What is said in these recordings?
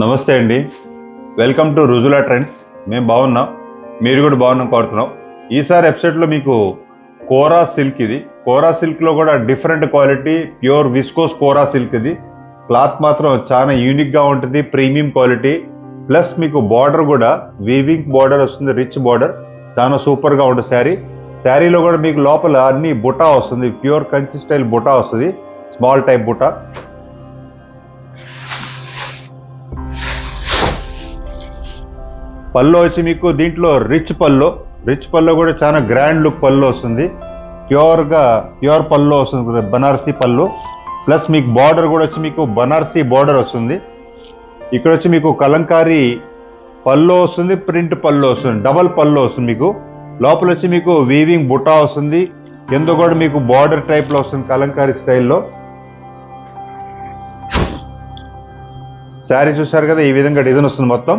నమస్తే అండి. Welcome to Rujula trends మేము బాగున్నాం. మీరు కూడా బాగున్నాం కోరుతున్నాం. ఈసారి వెబ్సైట్లో మీకు కోరా సిల్క్ ఇది. కోరా సిల్క్లో కూడా different quality pure viscose Kora silk ఇది. క్లాత్ మాత్రం చాలా యూనిక్గా ఉంటుంది ప్రీమియం క్వాలిటీ ప్లస్ మీకు బార్డర్ కూడా వీవింగ్ బార్డర్ వస్తుంది రిచ్ బార్డర్ చాలా సూపర్గా ఉంటుంది శారీ. శారీలో కూడా మీకు లోపల అన్ని బుటా వస్తుంది. ప్యూర్ కంచి స్టైల్ బుటా వస్తుంది. స్మాల్ టైప్ బుటా. పళ్ళు వచ్చి మీకు దీంట్లో రిచ్ పళ్ళు రిచ్ పళ్ళు కూడా చాలా గ్రాండ్ లుక్ పళ్ళు వస్తుంది. ప్యూర్గా ప్యూర్ పళ్ళు వస్తుంది బనారసీ పళ్ళు. ప్లస్ మీకు బార్డర్ కూడా వచ్చి మీకు బనారసీ బార్డర్ వస్తుంది. ఇక్కడ వచ్చి మీకు కలంకారీ పళ్ళు వస్తుంది ప్రింట్ పళ్ళు వస్తుంది డబల్ పళ్ళు వస్తుంది మీకు. లోపల వచ్చి మీకు వీవింగ్ బుట్టా వస్తుంది. కింద కూడా మీకు బార్డర్ టైప్లో వస్తుంది కలంకారీ స్టైల్లో శారీ చూసారు కదా ఈ విధంగా డిజైన్ వస్తుంది మొత్తం.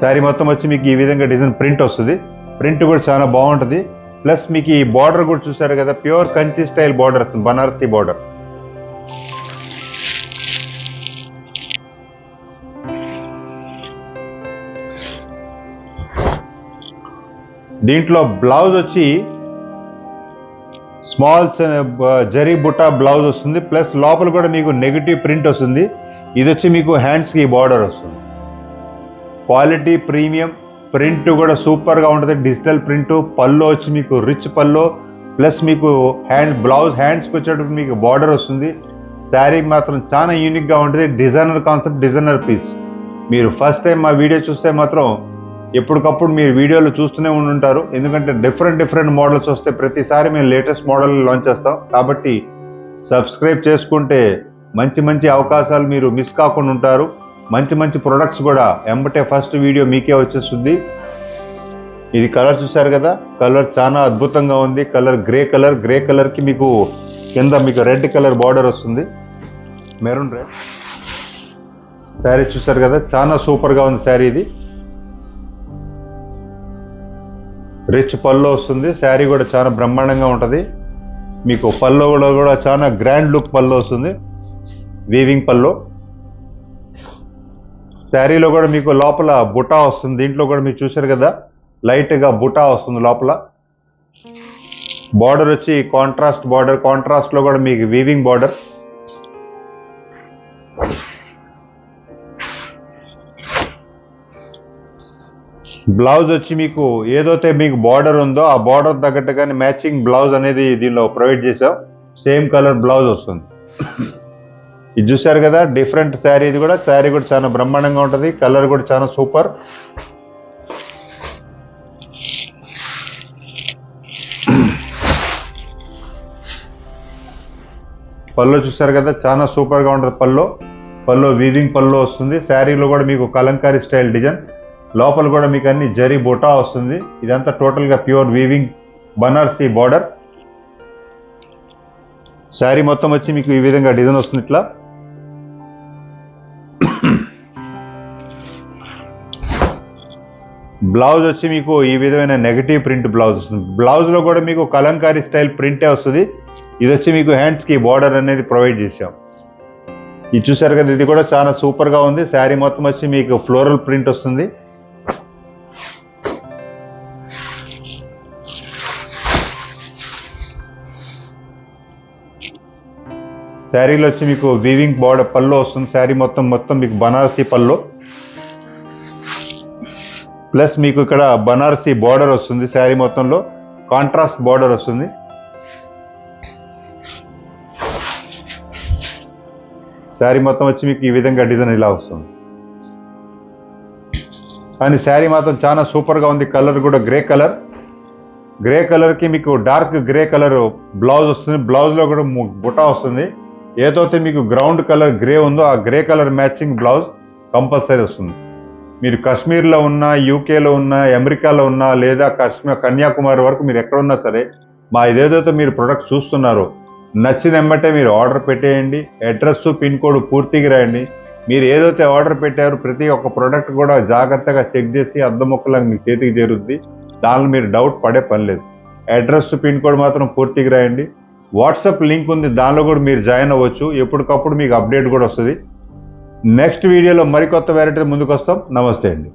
శారీ మొత్తం వచ్చి మీకు ఈ విధంగా డిజైన్ ప్రింట్ వస్తుంది. ప్రింట్ కూడా చాలా బాగుంటుంది. ప్లస్ మీకు ఈ బార్డర్ కూడా చూసారు కదా ప్యూర్ కంచి స్టైల్ బార్డర్ వస్తుంది బనారసీ బార్డర్. దీంట్లో బ్లౌజ్ వచ్చి స్మాల్ జరీ బుట్ట బ్లౌజ్ వస్తుంది. ప్లస్ లోపల కూడా మీకు నెగిటివ్ ప్రింట్ వస్తుంది. ఇది వచ్చి మీకు హ్యాండ్స్కి బార్డర్ వస్తుంది. క్వాలిటీ ప్రీమియం ప్రింట్ కూడా సూపర్గా ఉంటుంది. డిజిటల్ ప్రింట్ పళ్ళు వచ్చి మీకు రిచ్ పళ్ళు ప్లస్ మీకు హ్యాండ్ బ్లౌజ్ హ్యాండ్స్కి వచ్చేటప్పుడు మీకు బార్డర్ వస్తుంది. శారీ మాత్రం చాలా యూనిక్గా ఉంటుంది. Designer concept designer piece. మీరు ఫస్ట్ టైం మా వీడియో చూస్తే మాత్రం ఎప్పటికప్పుడు మీరు వీడియోలు చూస్తూనే ఉండుంటారు. ఎందుకంటే డిఫరెంట్ డిఫరెంట్ మోడల్స్ వస్తే ప్రతిసారి మేము లేటెస్ట్ మోడల్ లాంచ్ చేస్తాం. కాబట్టి సబ్స్క్రైబ్ చేసుకుంటే మంచి మంచి అవకాశాలు మీరు మిస్ కాకుండా ఉంటారు. మంచి మంచి ప్రొడక్ట్స్ కూడా. ఎంబటే ఫస్ట్ వీడియో మీకే వచ్చేస్తుంది. ఇది కలర్ చూసారు కదా? కలర్ చాలా అద్భుతంగా ఉంది. కలర్ గ్రే కలర్ గ్రే కలర్కి మీకు కింద మీకు రెడ్ కలర్ బార్డర్ వస్తుంది. మెరూన్ రెడ్ శారీ చూసారు కదా? చాలా సూపర్గా ఉంది శారీ ఇది. రిచ్ పల్లో వస్తుంది. శారీ కూడా చాలా బ్రహ్మాండంగా ఉంటుంది. మీకు పల్లో కూడా కూడా చాలా గ్రాండ్ లుక్ పల్లో వస్తుంది. వీవింగ్ పల్లో శారీలో కూడా మీకు లోపల బుటా వస్తుంది. దీంట్లో కూడా మీరు చూశారు కదా? లైట్గా బుటా వస్తుంది లోపల. బార్డర్ వచ్చి కాంట్రాస్ట్ బార్డర్. కాంట్రాస్ట్లో కూడా మీకు వీవింగ్ బార్డర్. బ్లౌజ్ వచ్చి మీకు ఏదైతే మీకు బార్డర్ ఉందో ఆ బార్డర్ తగ్గట్టుగానే మ్యాచింగ్ బ్లౌజ్ అనేది దీనిలో ప్రొవైడ్ చేసాం సేమ్ కలర్ బ్లౌజ్ వస్తుంది. ఇది చూసారు కదా డిఫరెంట్ శారీ ఇది కూడా శారీ కూడా చాలా బ్రహ్మాండంగా ఉంటుంది కలర్ కూడా చాలా సూపర్. పళ్ళు చూసారు కదా చాలా సూపర్గా ఉంటుంది పళ్ళు. పళ్ళు వీవింగ్ పళ్ళు వస్తుంది. శారీలో కూడా మీకు కలంకారీ స్టైల్ డిజైన్. లోపల కూడా మీకు అన్ని జరీ బొటా వస్తుంది. ఇదంతా టోటల్గా pure weaving Banarasi border sari మొత్తం వచ్చి మీకు ఈ విధంగా డిజైన్ వస్తుంది ఇట్లా. బ్లౌజ్ వచ్చి మీకు ఈ విధమైన నెగటివ్ ప్రింట్ బ్లౌజ్ వస్తుంది. బ్లౌజ్లో కూడా మీకు కలంకారీ స్టైల్ ప్రింటే వస్తుంది. ఇది వచ్చి మీకు హ్యాండ్స్కి బార్డర్ అనేది ప్రొవైడ్ చేసాం ఇది చూసారు కదా ఇది కూడా చాలా సూపర్గా ఉంది. శారీ మొత్తం వచ్చి మీకు ఫ్లోరల్ ప్రింట్ వస్తుంది. శారీలో వచ్చి మీకు వీవింగ్ బార్డర్ పళ్ళు వస్తుంది. శారీ మొత్తం మొత్తం మీకు బనారసీ పళ్ళు. ప్లస్ మీకు ఇక్కడ బనారసీ బార్డర్ వస్తుంది శారీ మొత్తంలో. కాంట్రాస్ట్ బార్డర్ వస్తుంది. శారీ మొత్తం వచ్చి మీకు ఈ విధంగా డిజైన్ ఇలా వస్తుంది. కానీ శారీ మాత్రం చాలా సూపర్గా ఉంది. కలర్ కూడా గ్రే కలర్ గ్రే కలర్కి మీకు డార్క్ గ్రే కలర్ బ్లౌజ్ వస్తుంది. బ్లౌజ్లో కూడా ము- బుటా వస్తుంది. ఏదైతే మీకు గ్రౌండ్ కలర్ గ్రే ఉందో ఆ grey colour matching blouse compulsory వస్తుంది. మీరు కాశ్మీర్లో ఉన్నా యూకేలో ఉన్నా అమెరికాలో ఉన్నా లేదా కాశ్మీర్ కన్యాకుమారి వరకు మీరు ఎక్కడ ఉన్నా సరే మా ఇదేదైతే మీరు ప్రొడక్ట్ చూస్తున్నారో నచ్చిన వెంబటే మీరు ఆర్డర్ పెట్టేయండి. అడ్రస్ పిన్ కోడ్ పూర్తిగా రాయండి. మీరు ఏదైతే ఆర్డర్ పెట్టారో ప్రతి ఒక్క ప్రోడక్ట్ కూడా జాగ్రత్తగా చెక్ చేసి అద్దం మీ చేతికి చేరుద్ది. దానిలో మీరు డౌట్ పడే పని లేదు. అడ్రస్ పిన్ కోడ్ మాత్రం పూర్తిగా రాయండి. వాట్సాప్ లింక్ ఉంది దానిలో కూడా మీరు జాయిన్ అవ్వచ్చు. ఎప్పటికప్పుడు మీకు అప్డేట్ కూడా వస్తుంది. నెక్స్ట్ వీడియోలో మరికొత్త వెరైటీ ముందుకు వస్తాం నమస్తే అండి.